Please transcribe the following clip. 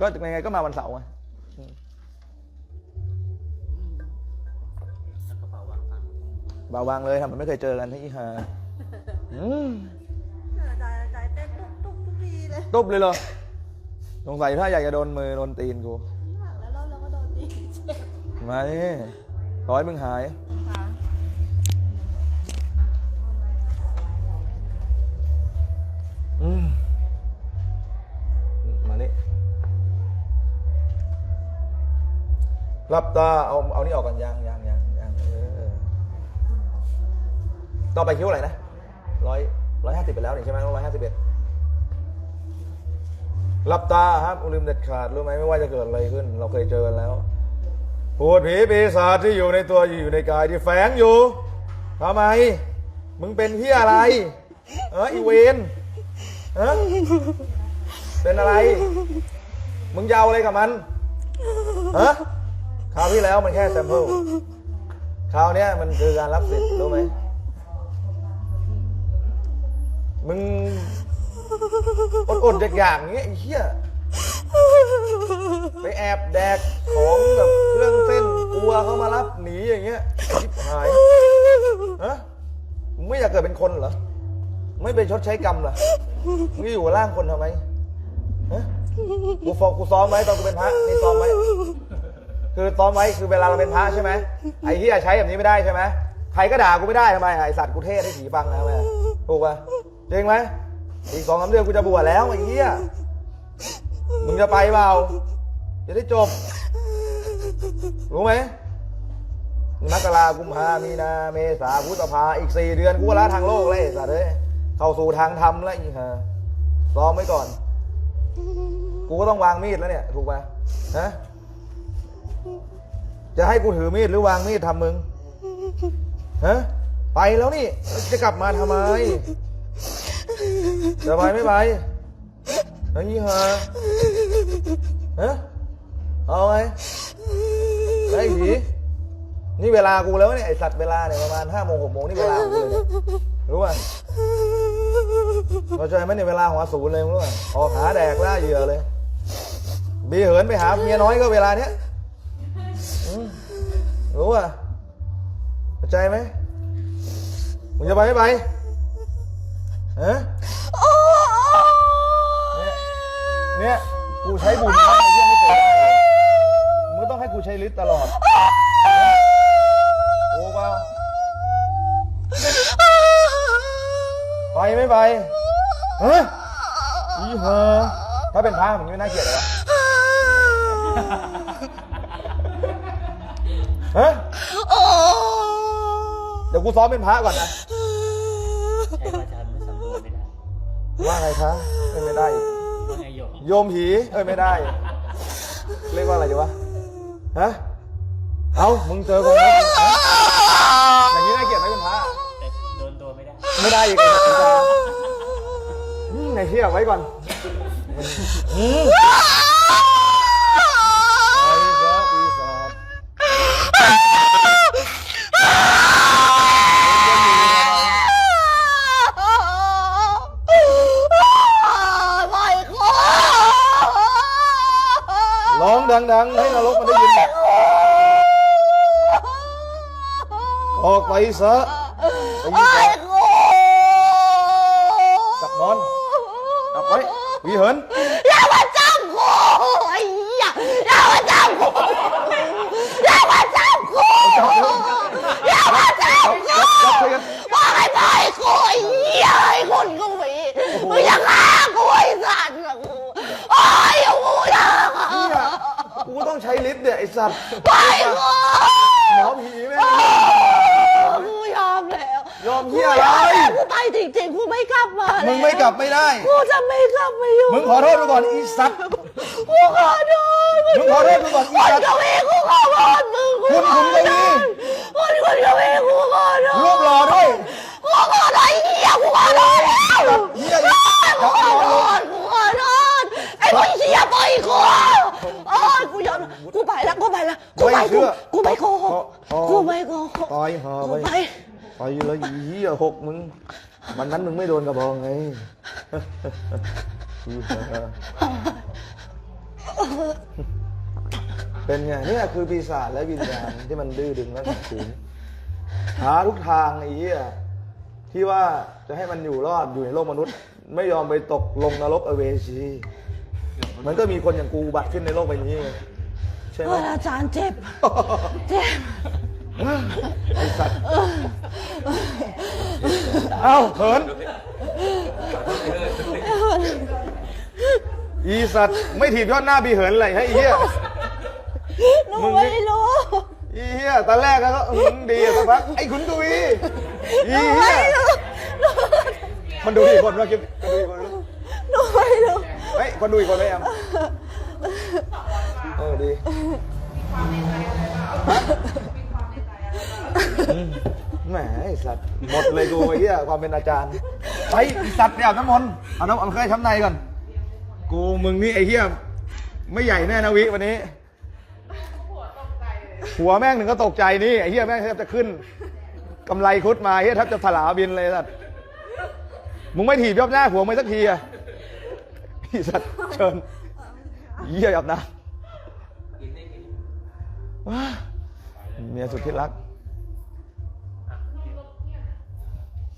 ก็ยังไงก็มาวันเสาร์ไงแล้วกระเป๋าวางฝั่งบ่าววางเลยทำมันไม่เคยเจอกันที่ฮาอืมใจใจเต้นตุ๊บตุ๊บทุกทีเลยตุ๊บเลยเหรอสงสัยถ้าอยากจะโดนมือโดนตีนกูแล้วเราเราก็โดนตีเจ็บมาดิร้อยมึงหาย หลับตาเอาเอานี่ออกก่อนยังยังยังยังเออต่อไปคิ้วอะไรนะร้อยร้อยห้าสิบไปแล้วนี่ใช่ไหมร้อยห้าสิบเอ็ดหลับตาครับลืมเด็ดขาดรู้ไหมไม่ว่าจะเกิดอะไรขึ้น เราเคยเจอแล้วพูดผีปีศาจที่อยู่ในตัวอยู่ในกายที่แฝงอยู่ทำไม มึงเป็นที่อะไร เอออีเวนเออเป็นอะไร มึงยาวอะไรกับมันฮะ คราวที่แล้วมันแค่แซมเปิลคราวนี้มันคือการรับสิทธิ์รู้ไหมมึงอดๆอยากๆอย่างเงี้ยไอ้เหี้ยไปแอบแดกของแบบเครื่องเส้นกลัวเขามารับหนีอย่างเงี้ยชิบหายฮะไม่อยากเกิดเป็นคนเหรอไม่ไปชดใช้กรรมเหรอมึงอยู่กับร่างคนทำไมฮะกูฟอกกูซ้อมไว้ตอนกูเป็นพระนี่ซ้อมไว้ คือซ้อมไว้คือเวลาเราเป็นพระใช่ไหมไอ้ที่ใช้แบบนี้ไม่ได้ใช่ไหมใครก็ด่ากูไม่ได้ทำไมไอ้สัตว์กูเทศให้ผีฟังนะแม่ถูกป่ะจริงไหมอีกสองสาเดือนกูจะบวชแล้วไอ้เหี้ยมึงจะไปเปล่าจะได้จบ รู้ไหมมกรากุมภามีนา เมษาพฤษภาอีกสี่เดือนกูละทางโลกเลยไอ้สัตว์เอ้ยเข้าสู่ทางธรรมแล้วอีกฮะซ้อมไว้ก่อน กูก็ต้องวางมีดแล้วเนี่ย ถูกป่ะฮะ จะให้กูถือมีดหรือวางมีดทำมึงฮะไปแล้วนี่ จะกลับมาทำไมจะไปไม่ไปไอ้ยี่ห้าฮะเอาไงไอ้ผีนี่เวลากูแล้วเนี่ยไอสัตว์เวลาเนี่ยประมาณห้าโมงหกโมงนี่เวลากูเลยรู้ป่ะเข้าใจไหมเนี่ยเวลาหัวศูนย์เลยรู้ป่ะออกหาแดกล่าเหยื่อเลย บีเหินไปหาเมียน้อยก็เวลาเนี้ย รู้ป่ะเข้าใจไหมมึงจะไปไม่ไปฮะเนี่ยเนี่ยกูใช้บุญนะไอ้เหี้ยไม่เคยได้เลยมึงต้องให้กูใช้ลิตรตลอดโอ้เปล่าไปไม่ไปเฮ้ยอีเหอถ้าเป็นพระมึงไม่น่าเกลียดเหรอ ฮะเดี๋ยวกูซ้อมเป็นพระก่อนนะใช้วาจาไม่สำรวมไม่ได้ว่าไงคะเป็นไม่ได้อีกว่าไงโยมโยมผีเอ้ยไม่ได้ เรียกว่าอะไรดีวะฮะเอามึงเจอกูไหมฮะอย่างนี้น่าเกลียดไหมเป็นพระแต่โดนตัวไม่ได้ไม่ได้อีกไอ้สัตว์อืมไหนเที่ยวไว้ก่อนอืมไอ้พระปีศาจร้อง ดัง ๆ ให้นรกมันได้ยิน ออกไปซะไปยิงก่อนกลับนอนกลับไว้วีเหินอย่ามาจับกูไอ้เหี้ยอย่ามาจับกูอย่ามาจับกูอย่ามาจับจับจับจับช่วยกันว่าให้ปล่อยกูไอ้เหี้ยไอ้คนกูมีมึงอย่าฆ่ากูไอ้สัตว์กูโอ้ยกูอย่าฆ่า เนี่ยกูต้องใช้ลิฟต์ เนี่ยไอสัตว์ปล่อยกูหมอผีแม่งกูยอมแล้วยอมเฮียอะไรกูไปจริงๆกูไม่กลับมาแล้วมึงไม่กลับไม่ได้กูจะไม่กลับมาอยู่มึงขอโทษกูก่อนอีสัตว์กูขอโทษมึงขอโทษกูก่อนอีคนสัตว์กวีกูขอโทษมึงคุณคุณกวี คนคนกวีกูขอโทษ รูปหล่อด้วย กูขอโทษไอ้เหี้ยกูขอโทษแล้ว เฮียอี กู จับ ข น อ อน โท ลง ษกูขอโทษไอ้คนเสียไปกูโอ้ยกูยอมกูไปแล้ว กูไปแล้วกูไปกูกูไม่โกหกกูไม่โกหกตายหากูไปไปไปเลยอีเฮียหกมึงวันนั้นมึงไม่โดนกระบองไงอีห่าเป็นไงเนี่ยคือปีศาจและวิญญาณที่มันดื้อดึงและขัดขืนหาทุกทางไอ้เหี้ยที่ว่าจะให้มันอยู่รอดอยู่ในโลกมนุษย์ ไม่ยอมไปตกลงนรกอเวจีมันก็มีคนอย่างกูบัตรขึ้นในโลกใบนี้ไง ใช่ไหม เอออาจารย์เจ็บ เจ็บ ไอสัตว์เอ้าเขิน อีสัตว์ไม่ถีบยอดหน้าบีเหินอะไรให้ไอ้เหี้ย หนูมึงไม่นี่รู้ อีเหี้ยตอนแรกก็อืมดีสักพักไอ้ขุนตุยอีหนูเหี้ไม่ยรู้มันดูอีกคนว่าคลิปมันดูอีกคนหนูไม่รู้ เฮ้ยคนดูอีกคนไหมแอม เออดีอืมแหมไอสัตว์หมดเลยกูไอ้เหี้ยความเป็นอาจารย์ไปไอ้สัตว์ไปอาบน้ำมนต์เอาน้ำเอาเคยช้ำในก่อนกูมึงนี่ไอ้เหี้ยไม่ใหญ่แน่นะวิวันนี้ หัวแม่งหนึ่งก็ตกใจนี่ไอ้เหี้ยแม่งแทบจะขึ้นกำไรครุดมาเหี้ยแทบจะถลาบินเลยสัตว์มึงไม่ถีบยอบหน้าหัวไม่สักทีอะพี่สัตว์เชิญเหี้ยยับนะว้า เมียสุดที่รัก